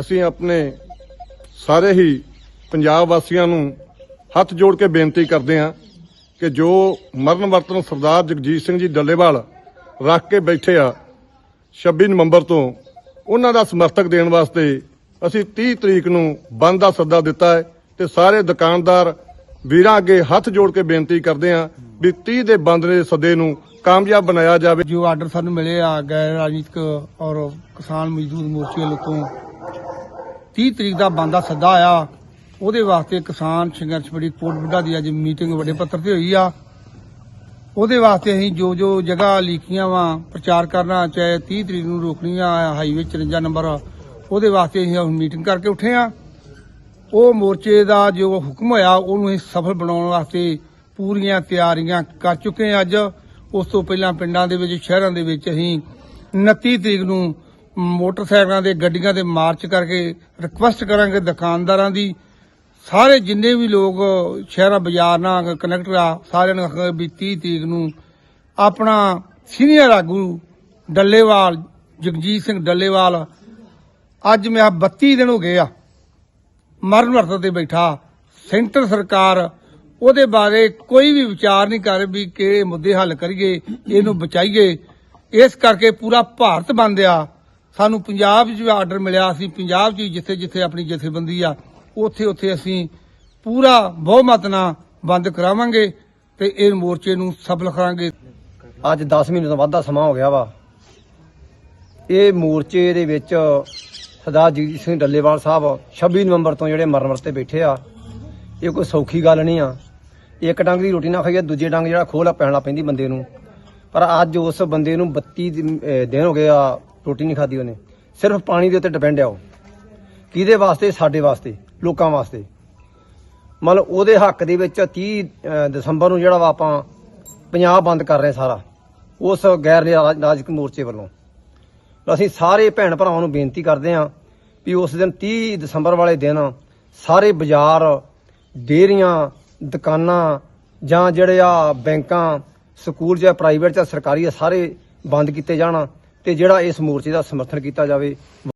ਅਸੀਂ ਆਪਣੇ ਸਾਰੇ ਹੀ ਪੰਜਾਬ ਵਾਸੀਆਂ ਨੂੰ ਹੱਥ ਜੋੜ ਕੇ ਬੇਨਤੀ ਕਰਦੇ ਹਾਂ ਕਿ ਜੋ ਮਰਨ ਵਰਤਨ ਸਰਦਾਰ ਜਗਜੀਤ ਸਿੰਘ ਜੀ ਡੱਲੇਵਾਲ ਰੱਖ ਕੇ ਬੈਠੇ ਆ 26 ਨਵੰਬਰ ਤੋਂ, ਉਹਨਾਂ ਦਾ ਸਮਰਥਕ ਦੇਣ ਵਾਸਤੇ ਅਸੀਂ 30 ਤਰੀਕ ਨੂੰ ਬੰਦ ਦਾ ਸੱਦਾ ਦਿੱਤਾ ਹੈ ਤੇ ਸਾਰੇ ਦੁਕਾਨਦਾਰ ਵੀਰਾਂ ਅੱਗੇ ਹੱਥ ਜੋੜ ਕੇ ਬੇਨਤੀ ਕਰਦੇ ਹਾਂ ਵੀ 30 ਦੇ ਬੰਦ ਦੇ ਸੱਦੇ ਨੂੰ ਕਾਮਯਾਬ ਬਣਾਇਆ ਜਾਵੇ। ਜੋ ਆਰਡਰ ਸਾਨੂੰ ਮਿਲੇ ਆ ਗੈਰ ਰਾਜਨੀਤਿਕ ਔਰ ਕਿਸਾਨ ਮਜ਼ਦੂਰ ਮੋਰਚੇ ਵੱਲੋਂ 30 ਤਰੀਕ ਦਾ ਬੰਦਾ ਸੱਦਾ ਆਇਆ, ਉਹਦੇ ਵਾਸਤੇ ਕਿਸਾਨ ਸੰਘਰਸ਼ ਬੜੀ ਕੋਟ ਬੁੱਢਾ ਦੀ ਅੱਜ ਮੀਟਿੰਗ ਵੱਡੇ ਪੱਤਰ ਤੇ ਹੋਈ ਆ। ਉਹਦੇ ਵਾਸਤੇ ਅਸੀਂ ਜੋ ਜੋ ਜਗ੍ਹਾ ਲਿਖੀਆਂ ਵਾ, ਪ੍ਰਚਾਰ ਕਰਨਾ, ਚਾਹੇ 30 ਤਰੀਕ ਨੂੰ ਰੋਕਣੀ ਆ ਹਾਈਵੇ 54 ਨੰਬਰ, ਉਹਦੇ ਵਾਸਤੇ ਅਸੀਂ ਹੁਣ ਮੀਟਿੰਗ ਕਰਕੇ ਉੱਠੇ ਆ ਉਹ ਮੋਰਚੇ ਦਾ ਜੋ ਹੁਕਮ ਹੋਇਆ, ਉਹਨੂੰ ਅਸੀਂ ਸਫਲ ਬਣਾਉਣ ਵਾਸਤੇ ਪੂਰੀਆਂ ਤਿਆਰੀਆਂ ਕਰ ਚੁੱਕੇ ਹਾਂ। ਅੱਜ ਉਸ ਤੋਂ ਪਹਿਲਾਂ ਪਿੰਡਾਂ ਦੇ ਵਿੱਚ, ਸ਼ਹਿਰਾਂ ਦੇ ਵਿੱਚ ਅਸੀਂ 29 ਤਰੀਕ ਨੂੰ ਮੋਟਰਸਾਈਕਲਾਂ ਦੇ ਗੱਡੀਆਂ ਦੇ ਮਾਰਚ ਕਰਕੇ ਰਿਕੁਐਸਟ ਕਰਾਂਗੇ ਦੁਕਾਨਦਾਰਾਂ ਦੀ। ਸਾਰੇ ਜਿੰਨੇ ਵੀ ਲੋਕ ਸ਼ਹਿਰਾਂ, ਬਾਜ਼ਾਰ ਨਾਲ ਕਨੈਕਟ ਆ ਸਾਰਿਆਂ ਨੂੰ ਆਖਾਂਗੇ ਵੀ 30 ਤਰੀਕ ਨੂੰ ਆਪਣਾ ਸੀਨੀਅਰ ਆਗੂ ਡੱਲੇਵਾਲ, ਜਗਜੀਤ ਸਿੰਘ ਡੱਲੇਵਾਲ। ਅੱਜ ਮੈਂ 32 ਦਿਨ ਹੋ ਗਏ ਆ। ਮਰਨ ਵਰਤ ਤੇ ਬੈਠਾ। ਸੈਂਟਰ ਸਰਕਾਰ ਉਹਦੇ ਬਾਰੇ ਕੋਈ ਵੀ ਵਿਚਾਰ ਨਹੀਂ ਕਰ ਵੀ ਕਿਹੜੇ ਮੁੱਦੇ ਹੱਲ ਕਰੀਏ, ਇਹਨੂੰ ਬਚਾਈਏ। ਇਸ ਕਰਕੇ ਪੂਰਾ ਭਾਰਤ ਬੰਦ ਆ ਸਾਨੂੰ ਪੰਜਾਬ 'ਚ ਵੀ ਆਰਡਰ ਮਿਲਿਆ ਸੀ। ਪੰਜਾਬ 'ਚ ਜਿੱਥੇ ਜਿੱਥੇ ਆਪਣੀ ਜਥੇਬੰਦੀ ਆ, ਉੱਥੇ ਉੱਥੇ ਅਸੀਂ ਪੂਰਾ ਬਹੁਮਤ ਨਾਲ ਬੰਦ ਕਰਾਵਾਂਗੇ ਤੇ ਇਹ ਮੋਰਚੇ ਨੂੰ ਸਫਲ ਕਰਾਂਗੇ। ਅੱਜ 10 ਮਹੀਨੇ ਤੋਂ ਵੱਧ ਦਾ ਸਮਾਂ ਹੋ ਗਿਆ ਵਾ। ਇਹ ਮੋਰਚੇ ਦੇ ਵਿੱਚ ਸਰਦਾਰ ਜਗਜੀਤ ਸਿੰਘ ਡੱਲੇਵਾਲ ਸਾਹਿਬ 26 ਨਵੰਬਰ ਤੋਂ ਜਿਹੜੇ ਮਰਨ ਵਰਤੇ ਬੈਠੇ ਆ, ਇਹ ਕੋਈ ਸੌਖੀ ਗੱਲ ਨਹੀਂ ਆ। ਇੱਕ ਡੰਗ ਦੀ ਰੋਟੀ ਨਾ ਖਾਈਏ, ਦੂਜੇ ਡੰਗ ਜਿਹੜਾ ਖੋਲਾ ਪੈਣਾ ਪੈਂਦੀ ਬੰਦੇ ਨੂੰ। ਪਰ ਅੱਜ ਉਸ ਬੰਦੇ ਨੂੰ 32 ਦਿਨ ਹੋ ਗਏ ਆ, ਰੋਟੀ ਨਹੀਂ ਖਾਦੀ ਉਹਨੇ। ਸਿਰਫ ਪਾਣੀ ਦੇ ਉੱਤੇ ਡਿਪੈਂਡ ਆ ਉਹ। ਕਿਹਦੇ ਵਾਸਤੇ? ਸਾਡੇ ਵਾਸਤੇ, ਲੋਕਾਂ ਵਾਸਤੇ। ਮਤਲਬ ਉਹਦੇ ਹੱਕ ਦੇ ਵਿੱਚ 30 ਦਸੰਬਰ ਨੂੰ ਜਿਹੜਾ ਵਾ ਆਪਾਂ ਪੰਜਾਬ ਬੰਦ ਕਰ ਰਹੇ ਸਾਰਾ, ਉਸ ਗੈਰ ਰਾਜ- ਮੋਰਚੇ ਵੱਲੋਂ। ਅਸੀਂ ਸਾਰੇ ਭੈਣ ਭਰਾਵਾਂ ਨੂੰ ਬੇਨਤੀ ਕਰਦੇ ਹਾਂ ਵੀ ਉਸ ਦਿਨ 30 ਦਸੰਬਰ ਵਾਲੇ ਦਿਨ ਸਾਰੇ ਬਾਜ਼ਾਰ, ਡੇਅਰੀਆਂ, ਦੁਕਾਨਾਂ ਜਾਂ ਜਿਹੜੇ ਆ ਬੈਂਕਾਂ, ਸਕੂਲ ਜਾਂ ਪ੍ਰਾਈਵੇਟ ਜਾਂ ਸਰਕਾਰੀ ਆ, ਸਾਰੇ ਬੰਦ ਕੀਤੇ ਜਾਣ ਤੇ ਜਿਹੜਾ ਇਸ ਮੋਰਚੇ ਦਾ ਸਮਰਥਨ ਕੀਤਾ ਜਾਵੇ।